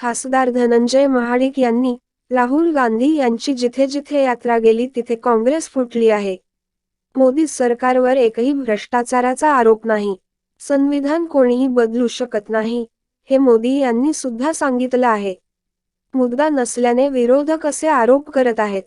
खासदार धनंजय महाडिक यांनी राहुल गांधी यांची जिथे जिथे यात्रा गेली तिथे काँग्रेस फुटली आहे. मोदी सरकारवर एकही भ्रष्टाचाराचा आरोप नाही. संविधान कोणीही बदलू शकत नाही हे मोदी यांनी सुद्धा सांगितलं आहे. मुद्दा नसल्याने विरोधक असे आरोप करत आहेत.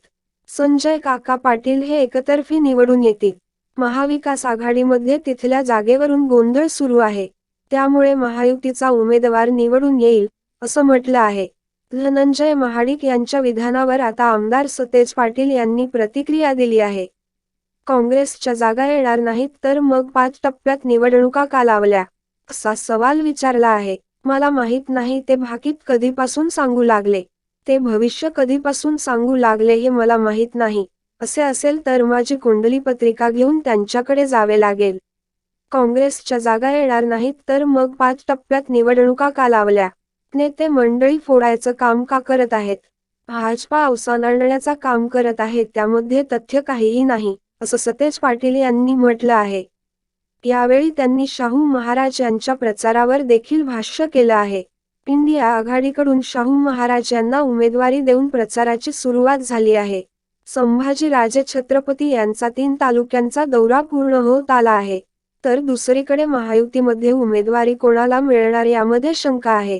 संजय काका पाटील हे एकतर्फी निवडून येतील. महाविकास आघाडीमध्ये तिथल्या जागेवरून गोंधळ सुरू आहे. त्यामुळे महायुतीचा उमेदवार निवडून येईल असं म्हटलं आहे. धनंजय महाडिक यांच्या विधानावर आता आमदार सतेज पाटील यांनी प्रतिक्रिया दिली आहे. काँग्रेसच्या जागा येणार नाहीत तर मग पाच टप्प्यात निवडणुका का लावल्या? असा सवाल विचारला आहे. मला माहीत नाही ते भाकीत कधीपासून सांगू लागले. ते भविष्य कधीपासून सांगू लागले हे मला माहीत नाही. असे असेल तर माझी कुंडली पत्रिका घेऊन त्यांच्याकडे जावे लागेल. काँग्रेसच्या जागा येणार नाहीत तर मग पाच टप्प्यात निवडणुका का लावल्या? नेते मंडळी फोडायचं काम का करत आहेत? भाजपा अवसान आणण्याचं काम करत आहे त्यामध्ये तथ्य काहीही नाही असं सतेज पाटील यांनी म्हटलं आहे. यावेळी त्यांनी शाहू महाराज यांच्या प्रचारावर देखील भाष्य केलं आहे. इंडिया आघाडीकडून शाहू महाराज यांना उमेदवारी देऊन प्रचाराची सुरुवात झाली आहे. संभाजी राजे छत्रपती यांचा तीन तालुक्यांचा दौरा पूर्ण होत आला आहे. तर दुसरीकडे महायुतीमध्ये उमेदवारी कोणाला मिळणार यामध्ये शंका आहे.